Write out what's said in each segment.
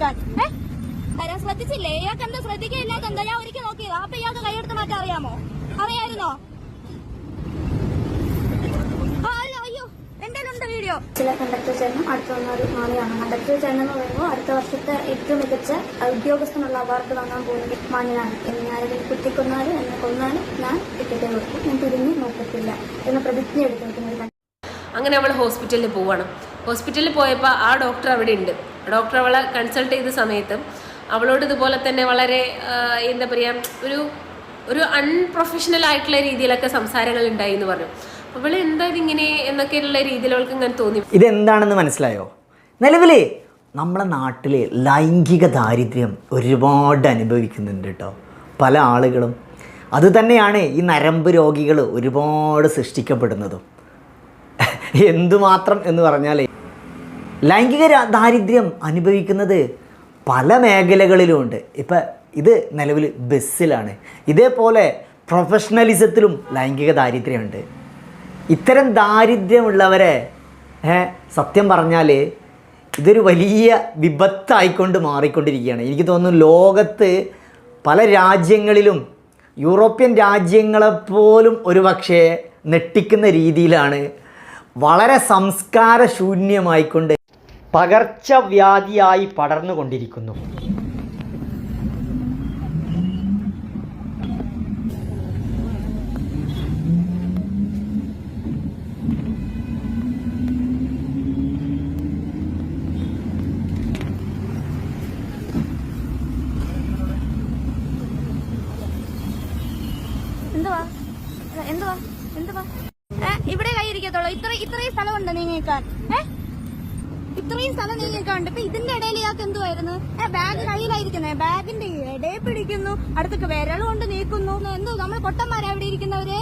നീങ്ങേക്കാൻ ഏ? തരാൻ ശ്രദ്ധിച്ചില്ലേ? ഇയാൾക്ക് എന്താ ശ്രദ്ധിക്കില്ലാത്ത എന്താ? ഞാൻ ഒരിക്കൽ നോക്കിയത്. അപ്പൊ ഇയാൾക്ക് കൈയെടുത്ത് മാറ്റാൻ അറിയാമോ? അറിയായിരുന്നോ? വീഡിയോ ചില കണ്ടക്ടർ ചേട്ടനും അടുത്ത് വന്ന ഒരു മാണിയാണ് കണ്ടക്ടർ ചേട്ടൻ എന്ന് പറയുമ്പോൾ അടുത്ത വർഷത്തെ ഏറ്റവും മികച്ച ഉദ്യോഗസ്ഥനുള്ള അവാർഡ് വാങ്ങാൻ പോകുന്ന മാണിയാണ് എന്നെ ആരെങ്കിലും കുത്തിക്കൊന്നാലും എന്നെ കൊന്നാലും ഞാൻ ടിക്കറ്റ് കൊടുക്കും. ഞാൻ തിരിഞ്ഞ് നോക്കത്തില്ല എന്ന പ്രതിജ്ഞ എടുത്തു അങ്ങനെ അവൾ ഹോസ്പിറ്റലിൽ പോവാണ്. ഹോസ്പിറ്റലിൽ പോയപ്പോൾ ആ ഡോക്ടർ അവിടെ ഉണ്ട്. ഡോക്ടർ അവളെ കൺസൾട്ട് ചെയ്ത സമയത്തും അവളോട് ഇതുപോലെ തന്നെ വളരെ എന്താ പറയുക ഒരു ഒരു അൺപ്രൊഫഷണൽ ആയിട്ടുള്ള രീതിയിലൊക്കെ സംസാരങ്ങൾ ഉണ്ടായി എന്ന് പറഞ്ഞു. അവൾ എന്താ ഇതിങ്ങനെ എന്നൊക്കെയുള്ള രീതിയിൽ അവൾക്ക് ഇങ്ങനെ തോന്നി. ഇതെന്താണെന്ന് മനസ്സിലായോ? നിലവിൽ നമ്മളെ നാട്ടിൽ ലൈംഗിക ദാരിദ്ര്യം ഒരുപാട് അനുഭവിക്കുന്നുണ്ട് കേട്ടോ. പല ആളുകളും. അതുതന്നെയാണ് ഈ നരമ്പ് രോഗികൾ ഒരുപാട് സൃഷ്ടിക്കപ്പെടുന്നതും. എന്തുമാത്രം എന്ന് പറഞ്ഞാൽ ലൈംഗിക ദാരിദ്ര്യം അനുഭവിക്കുന്നത് പല മേഖലകളിലുമുണ്ട്. ഇപ്പം ഇത് നിലവിൽ ബസ്സിലാണ്. ഇതേപോലെ പ്രൊഫഷണലിസത്തിലും ലൈംഗിക ദാരിദ്ര്യമുണ്ട്. ഇത്തരം ദാരിദ്ര്യമുള്ളവരെ സത്യം പറഞ്ഞാൽ ഇതൊരു വലിയ വിപത്തായിക്കൊണ്ട് മാറിക്കൊണ്ടിരിക്കുകയാണ്. എനിക്ക് തോന്നുന്നു ലോകത്ത് പല രാജ്യങ്ങളിലും യൂറോപ്യൻ രാജ്യങ്ങളെപ്പോലും ഒരു പക്ഷേ നെട്ടിക്കുന്ന രീതിയിലാണ് വളരെ സംസ്കാരശൂന്യമായിക്കൊണ്ട് പകർച്ചവ്യാധിയായി പടർന്നുകൊണ്ടിരിക്കുന്നു എന്തുവാ എന്തുവാ എന്തുവാ ഏ ഇവിടെ കൈ ഇരിക്കത്തുള്ളൂ ഇത്ര ഇത്രയും സ്ഥലമുണ്ട് നീങ്ങിക്കാൻ ഏ ഇത്രയും സ്ഥലം ഇപ്പൊ ഇതിന്റെ ഇടയിൽ ഇയാൾക്ക് എന്തുവായിരുന്നു? ബാഗ് കയ്യിലായിരിക്കുന്നേ. ബാഗിന്റെ ഇടയിൽ പിടിക്കുന്നു. അടുത്തൊക്കെ വിരൽ കൊണ്ട് നീക്കുന്നു. എന്തോ നമ്മൾ പൊട്ടന്മാരാ അവിടെ ഇരിക്കുന്നവര്?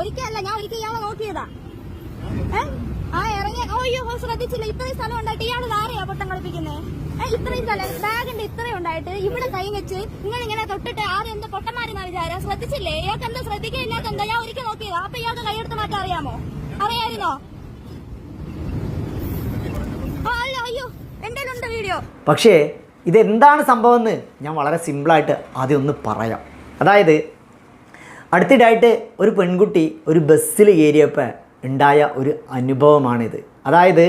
ഒരിക്കലല്ല ഞാൻ ഒരിക്കൽ ഇയാളെ നോക്കിയതാ? ആ ഇറങ്ങി അയ്യോ ശ്രദ്ധിച്ചില്ല. ഇത്രയും സ്ഥലം ഉണ്ടായിട്ട് ഇയാൾ ആരെയാ പൊട്ടം കളിപ്പിക്കുന്നേ? ഇത്രയും സ്ഥലം ബാഗിന്റെ ഇത്രയും ഉണ്ടായിട്ട് ഇവിടെ കൈ വെച്ച് ഇങ്ങനെ തൊട്ടിട്ട് ആരും എന്താ പൊട്ടന്മാരെന്നാ വിചാരം? ശ്രദ്ധിച്ചില്ലേ? ഇയാൾക്ക് എന്താ ശ്രദ്ധിക്കില്ലാത്ത എന്താ? ഞാൻ ഒരിക്കൽ നോക്കിയതാ. അപ്പൊ ഇയാൾക്ക് കൈയെടുത്ത് മാറ്റാൻ അറിയാമോ? അറിയായിരുന്നോ ആ, അല്ല അയ്യോ എന്റെ ഉണ്ട് വീഡിയോ പക്ഷേ ഇതെന്താണ് സംഭവം എന്ന് ഞാൻ വളരെ സിമ്പിളായിട്ട് ആദ്യം ഒന്ന് പറയാം. അതായത് അടുത്തിടായിട്ട് ഒരു പെൺകുട്ടി ഒരു ബസ്സിൽ കയറിയപ്പോൾ ഉണ്ടായ ഒരു അനുഭവമാണിത്. അതായത്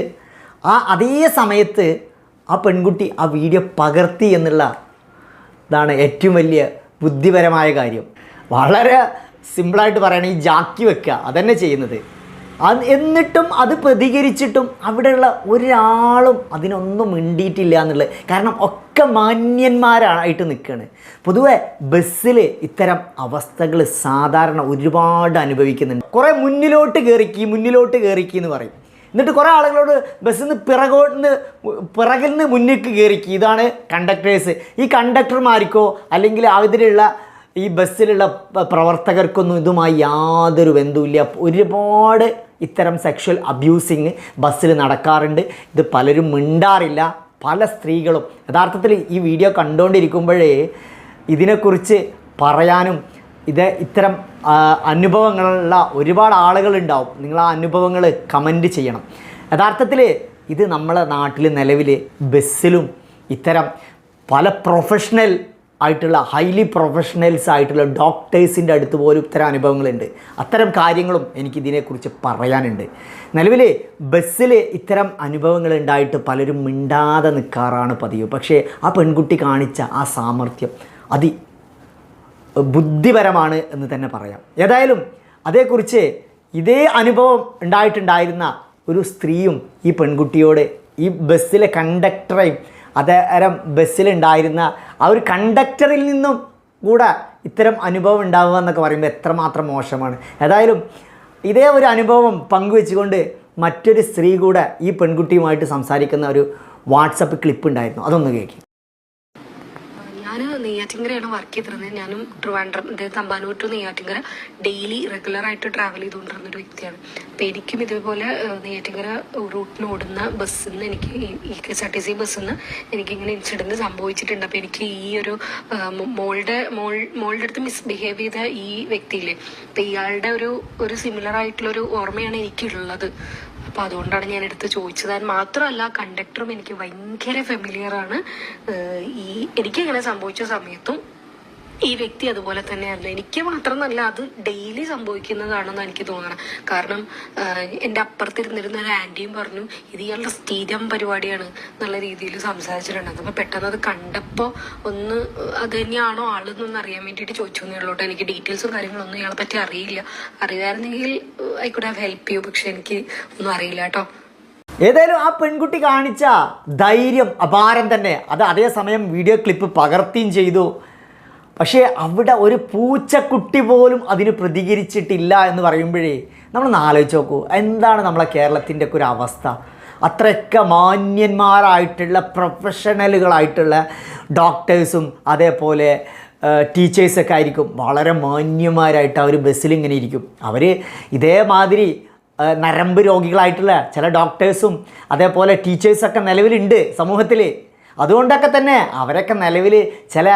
ആ അതേ സമയത്ത് ആ പെൺകുട്ടി ആ വീഡിയോ പകർത്തി എന്നുള്ള ഇതാണ് ഏറ്റവും വലിയ ബുദ്ധിപരമായ കാര്യം. വളരെ സിമ്പിളായിട്ട് പറയുകയാണെങ്കിൽ ജാക്കി വെക്കുക അതന്നെ ചെയ്യുന്നത്. അത് എന്നിട്ടും അത് പ്രതികരിച്ചിട്ടും അവിടെയുള്ള ഒരാളും അതിനൊന്നും മിണ്ടിയിട്ടില്ല എന്നുള്ളത്. കാരണം ഒക്കെ മാന്യന്മാരായിട്ട് നിൽക്കുകയാണ് പൊതുവെ ബസ്സിൽ ഇത്തരം അവസ്ഥകൾ സാധാരണ ഒരുപാട് അനുഭവിക്കുന്നുണ്ട്. കുറേ മുന്നിലോട്ട് കയറിക്കി മുന്നിലോട്ട് കയറിക്കി എന്ന് പറയും. എന്നിട്ട് കുറേ ആളുകളോട് ബസ്സിൽ നിന്ന് പിറകോട്ട് നിന്ന് പിറകിൽ നിന്ന് മുന്നിലേക്ക് കയറിക്കി. ഇതാണ് കണ്ടക്ടേഴ്സ്. ഈ കണ്ടക്ടർമാർക്കോ അല്ലെങ്കിൽ അതിലുള്ള ഈ ബസ്സിലുള്ള പ്രവർത്തകർക്കൊന്നും ഇതുമായി യാതൊരു ബന്ധവുമില്ല. ഒരുപാട് ഇത്തരം സെക്ഷൽ അബ്യൂസിങ് ബസ്സിൽ നടക്കാറുണ്ട്. ഇത് പലരും മിണ്ടാറില്ല. പല സ്ത്രീകളും. യഥാർത്ഥത്തിൽ ഈ വീഡിയോ കണ്ടുകൊണ്ടിരിക്കുമ്പോഴേ ഇതിനെക്കുറിച്ച് പറയാനും ഇത് ഇത്തരം അനുഭവങ്ങളുള്ള ഒരുപാട് ആളുകളുണ്ടാവും നിങ്ങൾ ആ അനുഭവങ്ങൾ കമന്റ് ചെയ്യണം. യഥാർത്ഥത്തിൽ ഇത് നമ്മളെ നാട്ടിൽ നിലവിൽ ബസ്സിലും ഇത്തരം പല പ്രൊഫഷണൽ ആയിട്ടുള്ള ഹൈലി പ്രൊഫഷണൽസ് ആയിട്ടുള്ള ഡോക്ടേഴ്സിന്റെ അടുത്ത് പോലും ഇത്തരം അനുഭവങ്ങളുണ്ട്. അത്തരം കാര്യങ്ങളും എനിക്കിതിനെക്കുറിച്ച് പറയാനുണ്ട്. നിലവിൽ ബസ്സിൽ ഇത്തരം അനുഭവങ്ങൾ ഉണ്ടായിട്ട് പലരും മിണ്ടാതെ നിൽക്കാറാണ് പതിവ്. പക്ഷേ ആ പെൺകുട്ടി കാണിച്ച ആ സാമർഥ്യം അതി ബുദ്ധിപരമാണ് എന്ന് തന്നെ പറയാം. ഏതായാലും അതേക്കുറിച്ച് ഇതേ അനുഭവം ഉണ്ടായിട്ടുണ്ടായിരുന്ന ഒരു സ്ത്രീയും ഈ പെൺകുട്ടിയോട് ഈ ബസ്സിലെ കണ്ടക്ടറെയും അതേരം ബസ്സിലുണ്ടായിരുന്ന ആ ഒരു കണ്ടക്ടറിൽ നിന്നും കൂടെ ഇത്തരം അനുഭവം ഉണ്ടാവുക എന്നൊക്കെ പറയുമ്പോൾ എത്രമാത്രം മോശമാണ്. ഏതായാലും ഇതേ ഒരു അനുഭവം പങ്കുവെച്ചുകൊണ്ട് മറ്റൊരു സ്ത്രീ കൂടെ ഈ പെൺകുട്ടിയുമായിട്ട് സംസാരിക്കുന്ന ഒരു വാട്സപ്പ് ക്ലിപ്പ് ഉണ്ടായിരുന്നു. അതൊന്ന് കേൾക്കും നെയ്യാറ്റിങ്കരയാണ് വർക്ക് ചെയ്തിരുന്നത്. ഞാനും ട്രിവാൻഡ്രം ഇത് Thampanoor to Neyyattinkara daily regular ആയിട്ട് ട്രാവൽ ചെയ്തുകൊണ്ടിരുന്ന ഒരു വ്യക്തിയാണ്. അപ്പൊ എനിക്കും ഇതേപോലെ നെയ്യാറ്റിങ്കര റൂട്ടിന് ഓടുന്ന ബസ്സിൽ നിന്ന് എനിക്ക് ഈ K S R T C ബസ്സിൽ നിന്ന് എനിക്ക് ഇങ്ങനെ ഇൻസിഡന്റ് സംഭവിച്ചിട്ടുണ്ട്. അപ്പോൾ എനിക്ക് ഈ ഒരു മോളുടെ മോൾ മോളുടെ അടുത്ത് മിസ്ബിഹേവ് ചെയ്ത ഈ വ്യക്തിയില്ലേ അപ്പൊ ഇയാളുടെ ഒരു ഒരു സിമിലർ ആയിട്ടുള്ള ഒരു ഓർമ്മയാണ് എനിക്കുള്ളത്. അപ്പൊ അതുകൊണ്ടാണ് ഞാൻ എടുത്ത് ചോദിച്ചത്. മാത്രമല്ല കണ്ടക്ടറും എനിക്ക് ഭയങ്കര ഫെമിലിയർ ആണ്. ഈ എനിക്ക് ഇങ്ങനെ സംഭവിച്ച സമയത്തും ഈ വ്യക്തി അതുപോലെ തന്നെയായിരുന്നു. എനിക്ക് മാത്രമല്ല അത് ഡെയിലി സംഭവിക്കുന്നതാണെന്ന് എനിക്ക് തോന്നണം. കാരണം എന്റെ അപ്പുറത്ത് അപ്പുറത്തിരുന്നിരുന്ന ഒരു ആന്റിയും പറഞ്ഞു ഇത് ഇയാളുടെ സ്ഥിരം പരിപാടിയാണ് എന്നുള്ള രീതിയിൽ സംസാരിച്ചിട്ടുണ്ടായിരുന്നു അപ്പൊ പെട്ടെന്ന് അത് കണ്ടപ്പോൾ ഒന്ന് അത് തന്നെയാണോ ആളെന്നൊന്ന് അറിയാൻ വേണ്ടിയിട്ട് ചോദിച്ചു എന്നുള്ളൂട്ടോ എനിക്ക് ഡീറ്റെയിൽസും കാര്യങ്ങളൊന്നും ഇയാളെ പറ്റി അറിയില്ല. അറിയാമായിരുന്നെങ്കിൽ I could have help you പക്ഷെ എനിക്ക് ഒന്നും അറിയില്ല കേട്ടോ. ഏതായാലും ആ പെൺകുട്ടി കാണിച്ച ധൈര്യം അപാരം തന്നെ. അത് അതേസമയം വീഡിയോ ക്ലിപ്പ് പകർത്തുകയും ചെയ്തു. പക്ഷേ അവിടെ ഒരു പൂച്ചക്കുട്ടി പോലും അതിന് പ്രതികരിച്ചിട്ടില്ല എന്ന് പറയുമ്പോഴേ നമ്മളൊന്ന് ആലോചിച്ച് നോക്കൂ. എന്താണ് നമ്മളെ കേരളത്തിന്റെ ഒക്കെ ഒരു അവസ്ഥ? അത്രയൊക്കെ മാന്യന്മാരായിട്ടുള്ള പ്രൊഫഷണലുകളായിട്ടുള്ള ഡോക്ടേഴ്സും അതേപോലെ ടീച്ചേഴ്സൊക്കെ ആയിരിക്കും. വളരെ മാന്യന്മാരായിട്ട് അവർ ബസ്സിൽ ഇങ്ങനെ ഇരിക്കും. അവർ ഇതേമാതിരി നരമ്പ് രോഗികളായിട്ടുള്ള ചില ഡോക്ടേഴ്സും അതേപോലെ ടീച്ചേഴ്സൊക്കെ നിലവിലുണ്ട് സമൂഹത്തിൽ അതുകൊണ്ടൊക്കെ തന്നെ അവരൊക്കെ നിലവിൽ ചില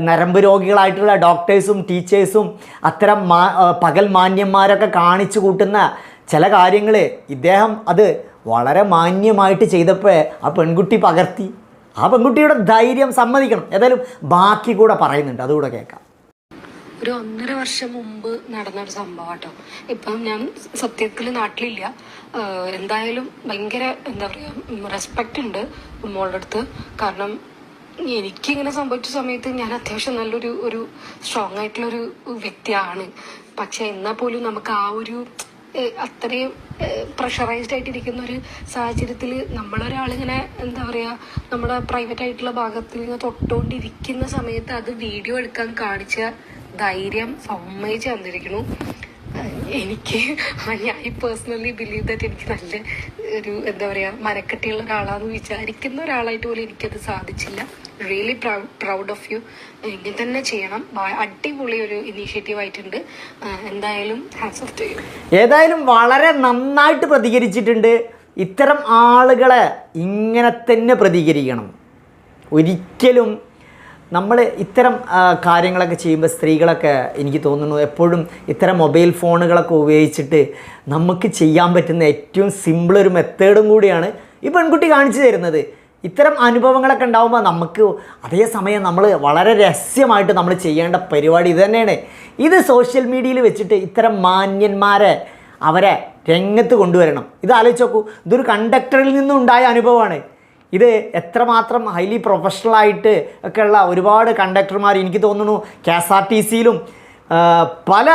നരമ്പ് രോഗികളായിട്ടുള്ള ഡോക്ടേഴ്സും ടീച്ചേഴ്സും അത്തരം മാ പകൽ മാന്യന്മാരൊക്കെ കാണിച്ചു കൂട്ടുന്ന ചില കാര്യങ്ങൾ ഇദ്ദേഹം അത് വളരെ മാന്യമായിട്ട് ചെയ്തപ്പോൾ ആ പെൺകുട്ടി പകർത്തി. ആ പെൺകുട്ടിയുടെ ധൈര്യം സമ്മതിക്കണം. ഏതായാലും ബാക്കി കൂടെ പറയുന്നുണ്ട്. അതുകൂടെ കേൾക്കാം. ഒരു ഒന്നര വർഷം മുമ്പ് നടന്ന ഒരു സംഭവം കേട്ടോ ഇപ്പം ഞാൻ സത്യത്തിൽ നാട്ടിലില്ല. എന്തായാലും ഭയങ്കര എന്താ പറയുക റെസ്പെക്റ്റ് ഉണ്ട് മോളുടെ അടുത്ത്. കാരണം എനിക്കിങ്ങനെ സംഭവിച്ച സമയത്ത് ഞാൻ അത്യാവശ്യം നല്ലൊരു ഒരു സ്ട്രോങ് ആയിട്ടുള്ള ഒരു വ്യക്തിയാണ്. പക്ഷെ എന്നാൽ പോലും നമുക്ക് ആ ഒരു അത്രയും പ്രഷറൈസ്ഡ് ആയിട്ടിരിക്കുന്ന ഒരു സാഹചര്യത്തിൽ നമ്മളൊരാളിങ്ങനെ എന്താ പറയാ നമ്മുടെ പ്രൈവറ്റ് ആയിട്ടുള്ള ഭാഗത്തിൽ ഇങ്ങനെ തൊട്ടുകൊണ്ടിരിക്കുന്ന സമയത്ത് അത് വീഡിയോ എടുക്കാൻ കാണിച്ച ധൈര്യം സമ്മതിച്ച് തന്നിരിക്കുന്നു. എനിക്ക് ഐ പേഴ്സണലി ബിലീവ് ദാറ്റ് എനിക്ക് നല്ല ഒരു എന്താ പറയുക മരക്കെട്ടിയുള്ള ഒരാളാന്ന് വിചാരിക്കുന്ന ഒരാളായിട്ട് പോലും എനിക്കത് സാധിച്ചില്ല. റിയലി പ്രൗഡ് ഓഫ് യു ഇങ്ങനെ തന്നെ ചെയ്യണം. അടിപൊളി ഒരു ഇനീഷ്യേറ്റീവ് ആയിട്ടുണ്ട്. എന്തായാലും ഹാൻഡ്സ് ഓഫ് ടു യു ഏതായാലും വളരെ നന്നായിട്ട് പ്രതികരിച്ചിട്ടുണ്ട്. ഇത്തരം ആളുകളെ ഇങ്ങനെ തന്നെ പ്രതികരിക്കണം. ഒരിക്കലും നമ്മൾ ഇത്തരം കാര്യങ്ങളൊക്കെ ചെയ്യുമ്പോൾ സ്ത്രീകളൊക്കെ എനിക്ക് തോന്നുന്നു എപ്പോഴും ഇത്തരം മൊബൈൽ ഫോണുകളൊക്കെ ഉപയോഗിച്ചിട്ട് നമുക്ക് ചെയ്യാൻ പറ്റുന്ന ഏറ്റവും സിമ്പിൾ ഒരു മെത്തേഡും കൂടിയാണ് ഈ പെൺകുട്ടി കാണിച്ചു തരുന്നത്. ഇത്തരം അനുഭവങ്ങളൊക്കെ ഉണ്ടാകുമ്പോൾ നമുക്ക് അതേസമയം നമ്മൾ വളരെ രഹസ്യമായിട്ട് നമ്മൾ ചെയ്യേണ്ട പരിപാടി ഇത് തന്നെയാണ്. ഇത് സോഷ്യൽ മീഡിയയിൽ വെച്ചിട്ട് ഇത്തരം മാന്യന്മാരെ അവരെ രംഗത്ത് കൊണ്ടുവരണം. ഇത് ആലോചിച്ച് നോക്കൂ ഇതൊരു കണ്ടക്ടറിൽ നിന്നും ഉണ്ടായ അനുഭവമാണ്. ഇത് എത്രമാത്രം ഹൈലി പ്രൊഫഷണലായിട്ട് ഒക്കെയുള്ള ഒരുപാട് കണ്ടക്ടർമാർ എനിക്ക് തോന്നുന്നു കെ എസ് ആർ ടി സിയിലും പല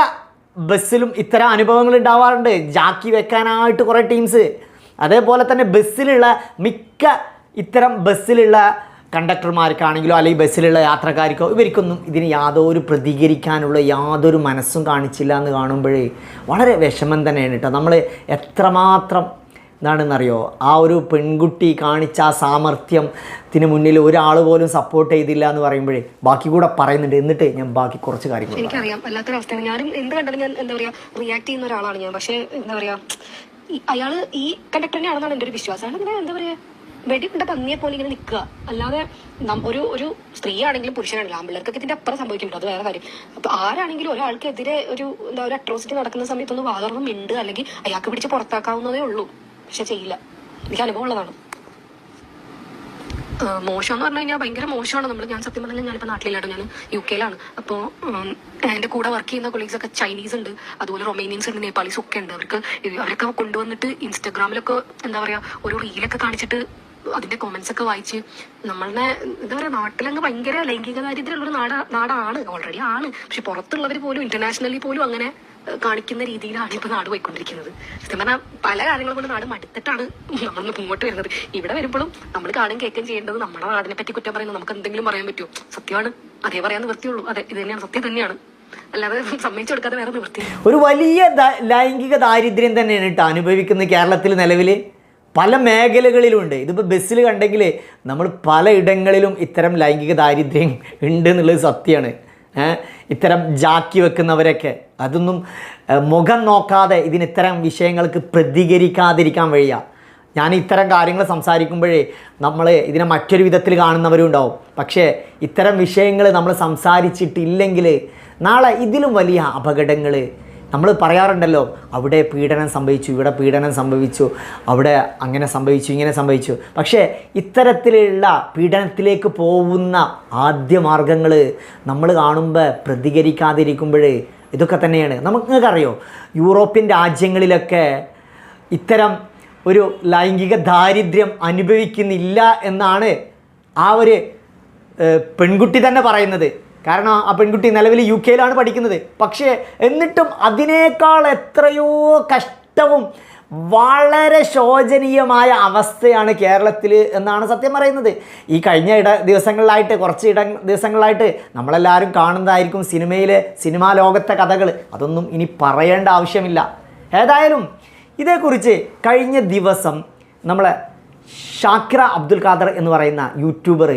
ബസ്സിലും ഇത്തരം അനുഭവങ്ങൾ ഉണ്ടാവാറുണ്ട്. ജാക്കി വെക്കാനായിട്ട് കുറേ ടീംസ് അതേപോലെ തന്നെ ബസ്സിലുള്ള മിക്ക ഇത്തരം ബസ്സിലുള്ള കണ്ടക്ടർമാർക്കാണെങ്കിലോ അല്ലെങ്കിൽ ബസ്സിലുള്ള യാത്രക്കാർക്കോ ഇവർക്കൊന്നും ഇതിന് യാതൊരു പ്രതികരിക്കാനുള്ള യാതൊരു മനസ്സും കാണിച്ചില്ല എന്ന് കാണുമ്പോഴേ വളരെ വിഷമം തന്നെയാണ് കേട്ടോ. നമ്മൾ എത്രമാത്രം എന്താണെന്നറിയോ? ആ ഒരു പെൺകുട്ടി കാണിച്ച ആ സാമർഥ്യത്തിന് മുന്നിൽ ഒരാൾ പോലും സപ്പോർട്ട് ചെയ്തില്ല എന്ന് പറയുമ്പോഴേ ബാക്കി കൂടെ പറയുന്നുണ്ട്. എന്നിട്ട് ഞാൻ ബാക്കി കുറച്ച് കാര്യങ്ങൾ. എനിക്കറിയാം. വല്ലാത്തൊരവസ്ഥയാണ്. ഞാനും എന്ത് കണ്ടാലും ഞാൻ എന്താ പറയുക റിയാക്ട് ചെയ്യുന്ന ഒരാളാണ് ഞാൻ. പക്ഷേ എന്താ പറയാ അയാൾ ഈ കണ്ടക്ടറിനെ ആണെന്നാണ് എന്റെ ഒരു വിശ്വാസം. അയാൾ ഇങ്ങനെ എന്താ പറയാ വെടിപ്പെട്ട പന്നിയെ പോലെ ഇങ്ങനെ നിൽക്കുക. അല്ലാതെ ഒരു ഒരു സ്ത്രീ ആണെങ്കിലും പുരുഷനാണെങ്കിലും ആമ്പിള്ളേർക്കൊക്കെ ഇതിന്റെ അപ്പുറം സംഭവിക്കുന്നുണ്ട്. അത് വേറെ കാര്യം. അപ്പൊ ആരാണെങ്കിലും ഒരാൾക്കെതിരെ ഒരു എന്താ ഒരു അട്രോസിറ്റി നടക്കുന്ന സമയത്തൊന്ന് വാതർന്ന് മിണ്ട് അല്ലെങ്കിൽ അയാൾക്ക് പിടിച്ച് പുറത്താക്കാവുന്നതേ ഉള്ളൂ. പക്ഷെ ചെയ്യില്ല. എനിക്ക് അനുഭവം ഉള്ളതാണ്. മോശം എന്ന് പറഞ്ഞു കഴിഞ്ഞാൽ ഭയങ്കര മോശമാണ്. നമ്മൾ ഞാൻ സത്യം പറഞ്ഞാൽ ഞാനിപ്പോൾ നാട്ടിലില്ലാട്ടോ. ഞാൻ യു കെയിലാണ്. അപ്പോൾ എന്റെ കൂടെ വർക്ക് ചെയ്യുന്ന കൊളീഗ്സ് ഒക്കെ ചൈനീസ് ഉണ്ട്. അതുപോലെ റൊമേനിയൻസ് ഉണ്ട് നേപ്പാളീസ് ഒക്കെ ഉണ്ട്. അവർക്ക് അവരൊക്കെ കൊണ്ടുവന്നിട്ട് ഇൻസ്റ്റാഗ്രാമിലൊക്കെ എന്താ പറയുക ഒരു റീലൊക്കെ കാണിച്ചിട്ട് അതിന്റെ കൊമന്റ്സ് ഒക്കെ വായിച്ച് നമ്മളുടെ എന്താ പറയാ നാട്ടിലങ്ങ് ഭയങ്കര ലൈംഗിക ദാരിദ്ര്യമുള്ള ഒരു നാട് നാടാണ് ഓൾറെഡി ആണ്. പക്ഷെ പുറത്തുള്ളവർ പോലും ഇന്റർനാഷണലി പോലും അങ്ങനെ കാണിക്കുന്ന രീതിയിലാണ് ഇപ്പൊ നാട് പോയിക്കൊണ്ടിരിക്കുന്നത്. സത്യം പറഞ്ഞാൽ പല കാര്യങ്ങൾ കൊണ്ട് നാട് മടുത്തിട്ടാണ് നമ്മൾ മുമ്പോട്ട് വരുന്നത്. ഇവിടെ വരുമ്പോഴും നമ്മൾ കാണും കേൾക്കുകയും ചെയ്യേണ്ടത് നമ്മുടെ നാടിനെ പറ്റി കുറ്റം പറയുന്നത് നമുക്ക് എന്തെങ്കിലും പറയാൻ പറ്റുമോ സത്യമാണ്. അതേ പറയാൻ നിവൃത്തിയുള്ളൂ. അതെ ഇത് തന്നെയാണ്. സത്യം തന്നെയാണ്. ഒരു വലിയ ലൈംഗിക ദാരിദ്ര്യം തന്നെയാണ് കേട്ടോ അനുഭവിക്കുന്ന കേരളത്തിൽ നിലവിൽ പല മേഖലകളിലുണ്ട്. ഇതിപ്പോൾ ബസ്സിൽ കണ്ടെങ്കിൽ നമ്മൾ പലയിടങ്ങളിലും ഇത്തരം ലൈംഗിക ദാരിദ്ര്യം ഉണ്ട് എന്നുള്ളത് സത്യമാണ്? ഇത്തരം ജാക്കി വെക്കുന്നവരൊക്കെ. അതൊന്നും മുഖം നോക്കാതെ ഇതിന് ഇത്തരം വിഷയങ്ങൾക്ക് പ്രതികരിക്കാതിരിക്കാൻ വഴിയ ഞാൻ ഇത്തരം കാര്യങ്ങൾ സംസാരിക്കുമ്പോഴേ നമ്മൾ ഇതിനെ മറ്റൊരു വിധത്തിൽ കാണുന്നവരും ഉണ്ടാവും. പക്ഷേ ഇത്തരം വിഷയങ്ങൾ നമ്മൾ സംസാരിച്ചിട്ടില്ലെങ്കിൽ നാളെ ഇതിലും വലിയ അപകടങ്ങൾ നമ്മൾ പറയാറുണ്ടല്ലോ അവിടെ പീഡനം സംഭവിച്ചു ഇവിടെ പീഡനം സംഭവിച്ചു അവിടെ അങ്ങനെ സംഭവിച്ചു ഇങ്ങനെ സംഭവിച്ചു. പക്ഷേ ഇത്തരത്തിലുള്ള പീഡനത്തിലേക്ക് പോകുന്ന ആദ്യ മാർഗങ്ങൾ നമ്മൾ കാണുമ്പോൾ പ്രതികരിക്കാതിരിക്കുമ്പോൾ ഇതൊക്കെ തന്നെയാണ്. നമുക്കറിയോ യൂറോപ്യൻ രാജ്യങ്ങളിലൊക്കെ ഇത്തരം ഒരു ലൈംഗിക ദാരിദ്ര്യം അനുഭവിക്കുന്നില്ല എന്നാണ് ആ ഒരു പെൺകുട്ടി തന്നെ പറയുന്നത്. കാരണം ആ പെൺകുട്ടി നിലവിൽ യു കെയിലാണ് പഠിക്കുന്നത്. പക്ഷേ എന്നിട്ടും അതിനേക്കാൾ എത്രയോ കഷ്ടവും വളരെ ശോചനീയമായ അവസ്ഥയാണ് കേരളത്തിൽ എന്നാണ് സത്യം പറയുന്നത്. ഈ കഴിഞ്ഞ ഇട ദിവസങ്ങളിലായിട്ട് കുറച്ച് ഇട ദിവസങ്ങളിലായിട്ട് നമ്മളെല്ലാവരും കാണുന്നതായിരിക്കും സിനിമയിലെ സിനിമാ ലോകത്തെ കഥകൾ അതൊന്നും ഇനി പറയേണ്ട ആവശ്യമില്ല. ഏതായാലും ഇതേക്കുറിച്ച് കഴിഞ്ഞ ദിവസം നമ്മളെ ഷാക്കിറ അബ്ദുൽ ഖാദർ എന്ന് പറയുന്ന യൂട്യൂബർ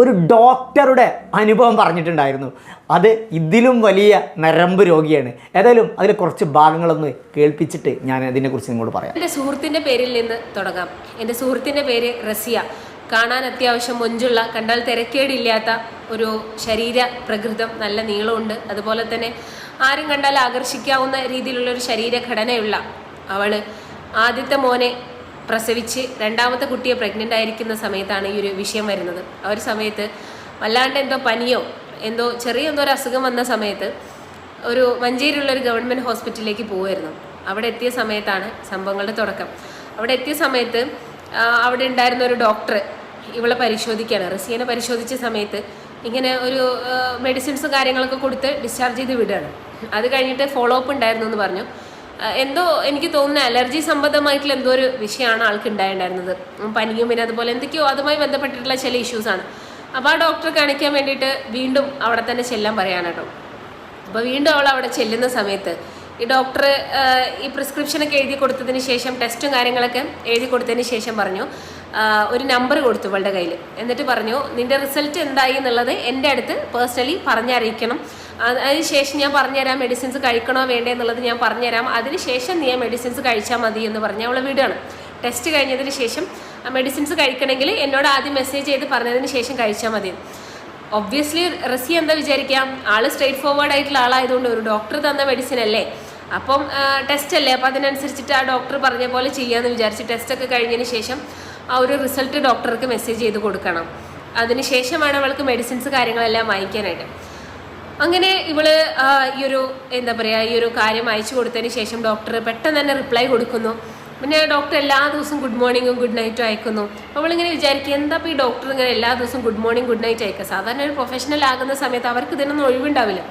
ഒരു ഡോക്ടറുടെ അനുഭവം പറഞ്ഞിട്ടുണ്ടായിരുന്നു. അത് ഇതിലും വലിയ നരമ്പ് രോഗിയാണ്. ഏതായാലും അതിൽ കുറച്ച് ഭാഗങ്ങളൊന്ന് കേൾപ്പിച്ചിട്ട് ഞാൻ അതിനെക്കുറിച്ച് നിങ്ങളോട് പറയാം. എന്റെ സുഹൃത്തിന്റെ പേരിൽ നിന്ന് തുടങ്ങാം. എന്റെ സുഹൃത്തിന്റെ പേര് റസിയ. കാണാൻ അത്യാവശ്യം മൊഞ്ചുള്ള കണ്ടാൽ തിരക്കേടില്ലാത്ത ഒരു ശരീര പ്രകൃതം നല്ല നീളമുണ്ട്. അതുപോലെ തന്നെ ആരും കണ്ടാൽ ആകർഷിക്കാവുന്ന രീതിയിലുള്ള ഒരു ശരീരഘടനയുള്ള അവൾ ആദ്യത്തെ മോനെ പ്രസവിച്ച് രണ്ടാമത്തെ കുട്ടിയെ പ്രഗ്നന്റ് ആയിരിക്കുന്ന സമയത്താണ് ഈ ഒരു വിഷയം വരുന്നത്. ആ ഒരു സമയത്ത് വല്ലാണ്ട് എന്തോ പനിയോ എന്തോ ചെറിയ എന്തോ ഒരു അസുഖം വന്ന സമയത്ത് ഒരു മഞ്ചേരിയുള്ള ഒരു ഗവൺമെന്റ് ഹോസ്പിറ്റലിലേക്ക് പോകുമായിരുന്നു അവിടെ എത്തിയ സമയത്താണ് സംഭവങ്ങളുടെ തുടക്കം. അവിടെ എത്തിയ സമയത്ത് അവിടെ ഉണ്ടായിരുന്ന ഒരു ഡോക്ടർ ഇവളെ പരിശോധിക്കുകയാണ്. റസിയനെ പരിശോധിച്ച സമയത്ത് ഇങ്ങനെ ഒരു മെഡിസിൻസും കാര്യങ്ങളൊക്കെ കൊടുത്ത് ഡിസ്ചാർജ് ചെയ്ത് വിടുകയാണ്. അത് കഴിഞ്ഞിട്ട് ഫോളോ അപ്പ് ഉണ്ടായിരുന്നു എന്ന് പറഞ്ഞു. എന്തോ എനിക്ക് തോന്നുന്ന അലർജി സംബന്ധമായിട്ടുള്ള എന്തോ ഒരു വിഷയമാണ് ആൾക്ക് ഉണ്ടായിട്ടുണ്ടായിരുന്നത് പനിയും പിന്നെ അതുപോലെ എന്തൊക്കെയോ അതുമായി ബന്ധപ്പെട്ടിട്ടുള്ള ചില ഇഷ്യൂസാണ് അപ്പോൾ ആ ഡോക്ടറെ കാണിക്കാൻ വേണ്ടിയിട്ട് വീണ്ടും അവിടെ തന്നെ ചെല്ലാൻ പറയാൻ കേട്ടോ. അപ്പോൾ വീണ്ടും അവൾ അവിടെ ചെല്ലുന്ന സമയത്ത് ഈ ഡോക്ടർ ഈ പ്രിസ്ക്രിപ്ഷനൊക്കെ എഴുതി കൊടുത്തതിന് ശേഷം ടെസ്റ്റും കാര്യങ്ങളൊക്കെ എഴുതി കൊടുത്തതിന് ശേഷം പറഞ്ഞു ഒരു നമ്പർ കൊടുത്തു ഇവളുടെ കയ്യിൽ എന്നിട്ട് പറഞ്ഞു നിന്റെ റിസൾട്ട് എന്തായി എന്നുള്ളത് എന്റെ അടുത്ത് പേഴ്സണലി പറഞ്ഞറിയിക്കണം. അതിനുശേഷം അതിന് ശേഷം ഞാൻ പറഞ്ഞുതരാം മെഡിസിൻസ് കഴിക്കണോ വേണ്ടേ എന്നുള്ളത് ഞാൻ പറഞ്ഞുതരാം. അതിന് ശേഷം നീ ആ മെഡിസിൻസ് കഴിച്ചാൽ മതി എന്ന് പറഞ്ഞ് അവളെ വിടുകയാണ്. ടെസ്റ്റ് കഴിഞ്ഞതിന് ശേഷം മെഡിസിൻസ് കഴിക്കണമെങ്കിൽ എന്നോട് ആദ്യം മെസ്സേജ് ചെയ്ത് പറഞ്ഞതിന് ശേഷം കഴിച്ചാൽ മതി. ഒബ്വിയസ്ലി റസി എന്താ വിചാരിക്കാം ആൾ സ്ട്രേറ്റ് ഫോർവേഡ് ആയിട്ടുള്ള ആളായതുകൊണ്ട് ഒരു ഡോക്ടർ തന്ന മെഡിസിൻ അല്ലേ? അപ്പം ടെസ്റ്റ് അല്ലേ? അപ്പം അതിനനുസരിച്ചിട്ട് ആ ഡോക്ടർ പറഞ്ഞ പോലെ ചെയ്യാമെന്ന് വിചാരിച്ച് ടെസ്റ്റൊക്കെ കഴിഞ്ഞതിന് ശേഷം ആ ഒരു റിസൾട്ട് ഡോക്ടർക്ക് മെസ്സേജ് ചെയ്ത് കൊടുക്കണം. അതിനുശേഷമാണ് അവൾക്ക് മെഡിസിൻസ് കാര്യങ്ങളെല്ലാം വാങ്ങിക്കാനായിട്ട് അങ്ങനെ ഇവൾ ഈ ഒരു എന്താ പറയുക ഈ ഒരു കാര്യം അയച്ചു കൊടുത്തതിന് ശേഷം ഡോക്ടർ പെട്ടെന്ന് തന്നെ റിപ്ലൈ കൊടുക്കുന്നു. പിന്നെ ഡോക്ടർ എല്ലാ ദിവസവും ഗുഡ് മോർണിംഗും ഗുഡ് നൈറ്റും അയക്കുന്നു. അവളിങ്ങനെ വിചാരിക്കും എന്താ ഈ ഡോക്ടർ ഇങ്ങനെ എല്ലാ ദിവസവും ഗുഡ് മോർണിംഗ് ഗുഡ് നൈറ്റ് അയക്കുക? സാധാരണ ഒരു പ്രൊഫഷണൽ ആകുന്ന സമയത്ത് അവർക്ക് ഇതിനൊന്നും ഒഴിവുണ്ടാവില്ല.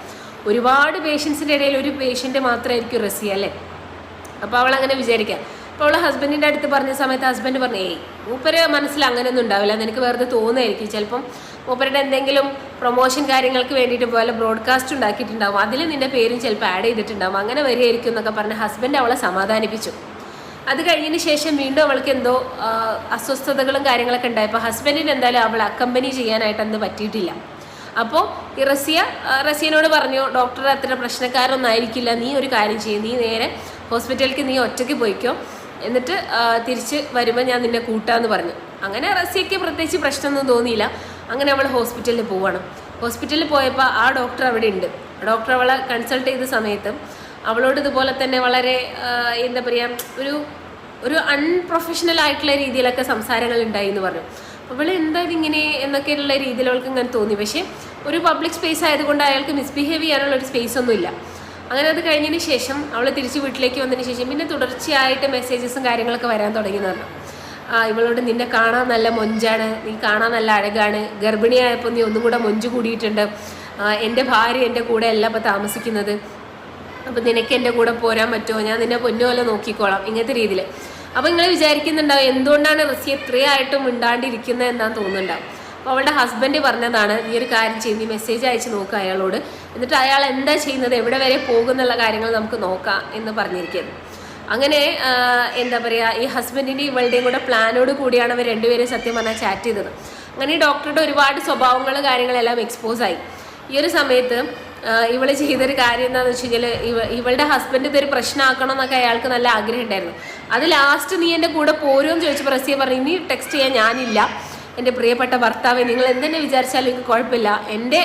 ഒരുപാട് പേഷ്യൻസിന്റെ ഇടയിൽ ഒരു പേഷ്യന്റ് മാത്രമായിരിക്കും റസിയ അല്ലേ? അപ്പോൾ അവൾ അങ്ങനെ വിചാരിക്കാം അപ്പോൾ അവൾ ഹസ്ബൻഡിന്റെ അടുത്ത് പറഞ്ഞ സമയത്ത് ഹസ്ബൻഡ് പറഞ്ഞു ഏയ് മൂപ്പര് മനസ്സിൽ അങ്ങനെയൊന്നും ഉണ്ടാവില്ല. നിനക്ക് വെറുതെ തോന്നുമായിരിക്കും ചിലപ്പം മൂപ്പരുടെ എന്തെങ്കിലും പ്രൊമോഷൻ കാര്യങ്ങൾക്ക് വേണ്ടിയിട്ട് പോലെ ബ്രോഡ്കാസ്റ്റ് ഉണ്ടാക്കിയിട്ടുണ്ടാവും. അതിൽ നിന്റെ പേരും ചിലപ്പോൾ ആഡ് ചെയ്തിട്ടുണ്ടാവും. അങ്ങനെ വരികയായിരിക്കും എന്നൊക്കെ പറഞ്ഞ് ഹസ്ബൻഡ് അവളെ സമാധാനിപ്പിച്ചു. അത് കഴിഞ്ഞതിന് ശേഷം വീണ്ടും അവൾക്ക് എന്തോ അസ്വസ്ഥതകളും കാര്യങ്ങളൊക്കെ ഉണ്ടായപ്പോൾ ഹസ്ബൻഡിന് എന്തായാലും അവളെ അക്കമ്പനി ചെയ്യാനായിട്ട് അന്ന് പറ്റിയിട്ടില്ല. അപ്പോൾ ഈ റസിയ റസിയനോട് പറഞ്ഞു ഡോക്ടർ അത്ര പ്രശ്നക്കാരൊന്നും ആയിരിക്കില്ല. നീ ഒരു കാര്യം ചെയ്യും. നീ നേരെ ഹോസ്പിറ്റലിലേക്ക് നീ ഒറ്റയ്ക്ക് പോയിക്കോ. എന്നിട്ട് തിരിച്ച് വരുമ്പോൾ ഞാൻ നിന്നെ കൂട്ടാന്ന് പറഞ്ഞു. അങ്ങനെ റസിയയ്ക്ക് പ്രത്യേകിച്ച് പ്രശ്നമൊന്നും തോന്നിയില്ല. അങ്ങനെ അവൾ ഹോസ്പിറ്റലിൽ പോവാണ്. ഹോസ്പിറ്റലിൽ പോയപ്പോൾ ആ ഡോക്ടർ അവിടെ ഉണ്ട്. ഡോക്ടർ അവളെ കൺസൾട്ട് ചെയ്ത സമയത്ത് അവളോട് ഇതുപോലെ തന്നെ വളരെ എന്താ പറയുക ഒരു ഒരു അൺപ്രൊഫഷണൽ ആയിട്ടുള്ള രീതിയിലൊക്കെ സംസാരങ്ങൾ ഉണ്ടായി എന്ന് പറഞ്ഞു അവൾ എന്താ ഇതിങ്ങനെ എന്നൊക്കെയുള്ള രീതിയിൽ അവൾക്ക് ഇങ്ങനെ തോന്നി. പക്ഷേ ഒരു പബ്ലിക് സ്പേസ് ആയതുകൊണ്ട് അയാൾക്ക് മിസ്ബിഹേവ് ചെയ്യാനുള്ള ഒരു സ്പേസ് ഒന്നുമില്ല. അങ്ങനെ അത് കഴിഞ്ഞതിന് ശേഷം അവൾ തിരിച്ച് വീട്ടിലേക്ക് വന്നതിന് ശേഷം പിന്നെ തുടർച്ചയായിട്ട് മെസ്സേജസും കാര്യങ്ങളൊക്കെ വരാൻ തുടങ്ങിയതാണ് ആ ഇവളോട് നിന്നെ കാണാൻ നല്ല മൊഞ്ചാണ്. നീ കാണാൻ നല്ല അഴകാണ്. ഗർഭിണിയായപ്പോൾ നീ ഒന്നും കൂടെ മൊഞ്ച് കൂടിയിട്ടുണ്ട്. എന്റെ ഭാര്യ എന്റെ കൂടെ അല്ല ഇപ്പോൾ താമസിക്കുന്നത്. അപ്പം നിനക്ക് എന്റെ കൂടെ പോരാൻ പറ്റുമോ? ഞാൻ നിന്നെ പൊന്നുപോലെ നോക്കിക്കോളാം. ഇങ്ങനത്തെ രീതിയിൽ അപ്പം നിങ്ങൾ വിചാരിക്കുന്നുണ്ടാവും എന്തുകൊണ്ടാണ് റസി ഇത്രയായിട്ടും മിണ്ടാണ്ടിരിക്കുന്നത് എന്നാണ് തോന്നുന്നുണ്ടാവും. അപ്പോൾ അവളുടെ ഹസ്ബൻഡ് പറഞ്ഞതാണ് നീ ഒരു കാര്യം ചെയ്യും. നീ മെസ്സേജ് അയച്ച് നോക്കുക അയാളോട്. എന്നിട്ട് അയാൾ എന്താ ചെയ്യുന്നത് എവിടെ വരെ പോകുന്നുള്ള കാര്യങ്ങൾ നമുക്ക് നോക്കാം എന്ന് പറഞ്ഞിരിക്കുന്നത് അങ്ങനെ എന്താ പറയുക ഈ ഹസ്ബൻഡിന്റെ ഇവളുടെയും കൂടെ പ്ലാനോട് കൂടിയാണ് അവർ രണ്ടുപേരും സത്യം പറഞ്ഞാൽ ചാറ്റ് ചെയ്തത്. അങ്ങനെ ഈ ഡോക്ടറുടെ ഒരുപാട് സ്വഭാവങ്ങൾ കാര്യങ്ങളെല്ലാം എക്സ്പോസ് ആയി. ഈ ഒരു സമയത്ത് ഇവൾ ചെയ്തൊരു കാര്യം എന്താണെന്ന് വെച്ച് കഴിഞ്ഞാൽ ഇവ ഇവളുടെ ഹസ്ബൻഡ് ഇതൊരു പ്രശ്നമാക്കണം എന്നൊക്കെ അയാൾക്ക് നല്ല ആഗ്രഹം ഉണ്ടായിരുന്നു. അത് ലാസ്റ്റ് നീ എന്റെ കൂടെ പോരുമെന്ന് ചോദിച്ചപ്പോൾ റസിയ പറഞ്ഞു ഇനി ടെക്സ്റ്റ് ചെയ്യാൻ ഞാനില്ല. എന്റെ പ്രിയപ്പെട്ട ഭർത്താവ് നിങ്ങൾ എന്തെന്നെ വിചാരിച്ചാലും എനിക്ക് കുഴപ്പമില്ല. എന്റെ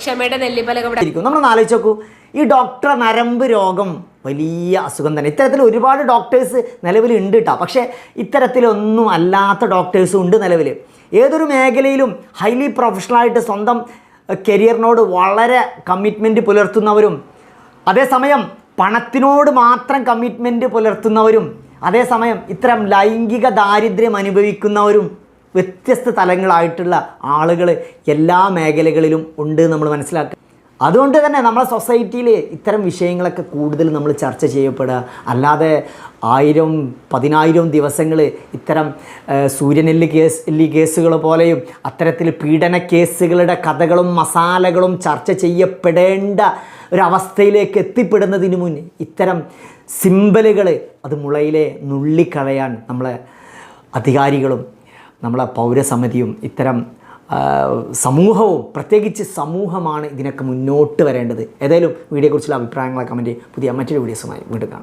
ക്ഷമയുടെ നെല്ലിപ്പലക ഇവിടെ ഇരിക്കും. നമ്മൾ ആലോചിച്ച് നോക്കൂ. ഈ ഡോക്ടർ നരമ്പ് രോഗം വലിയ അസുഖം തന്നെ. ഇത്തരത്തിൽ ഒരുപാട് ഡോക്ടേഴ്സ് നിലവിൽ ഉണ്ട് കേട്ടോ പക്ഷേ ഇത്തരത്തിലൊന്നും അല്ലാത്ത ഡോക്ടേഴ്സും ഉണ്ട് നിലവിൽ. ഏതൊരു മേഖലയിലും ഹൈലി പ്രൊഫഷണലായിട്ട് സ്വന്തം കരിയറിനോട് വളരെ കമ്മിറ്റ്മെന്റ് പുലർത്തുന്നവരും അതേസമയം പണത്തിനോട് മാത്രം കമ്മിറ്റ്മെന്റ് പുലർത്തുന്നവരും അതേസമയം ഇത്തരം ലൈംഗിക ദാരിദ്ര്യം അനുഭവിക്കുന്നവരും വ്യത്യസ്ത തലങ്ങളായിട്ടുള്ള ആളുകൾ എല്ലാ മേഖലകളിലും ഉണ്ട് നമ്മൾ മനസ്സിലാക്കുക. അതുകൊണ്ട് തന്നെ നമ്മളെ സൊസൈറ്റിയിൽ ഇത്തരം വിഷയങ്ങളൊക്കെ കൂടുതൽ നമ്മൾ ചർച്ച ചെയ്യപ്പെടുക. അല്ലാതെ ആയിരം പതിനായിരം ദിവസങ്ങൾ ഇത്തരം സൂര്യനെല്ലി കേസ് എല്ലി കേസുകൾ പോലെയും അത്തരത്തിൽ പീഡന കേസുകളുടെ കഥകളും മസാലകളും ചർച്ച ചെയ്യപ്പെടേണ്ട ഒരവസ്ഥയിലേക്ക് എത്തിപ്പെടുന്നതിന് മുന്നേ ഇത്തരം സിമ്പലുകൾ അത് മുളയിലെ നുള്ളിക്കളയാൻ നമ്മളെ അധികാരികളും നമ്മളെ പൗരസമിതിയും ഇത്തരം സമൂഹവും പ്രത്യേകിച്ച് സമൂഹമാണ് ഇതിനൊക്കെ മുന്നോട്ട് വരേണ്ടത്. ഏതായാലും വീഡിയോയെക്കുറിച്ചുള്ള അഭിപ്രായങ്ങളെ കമന്റ് പുതിയ മറ്റൊരു വീഡിയോസുമായി വീണ്ടും കാണാം.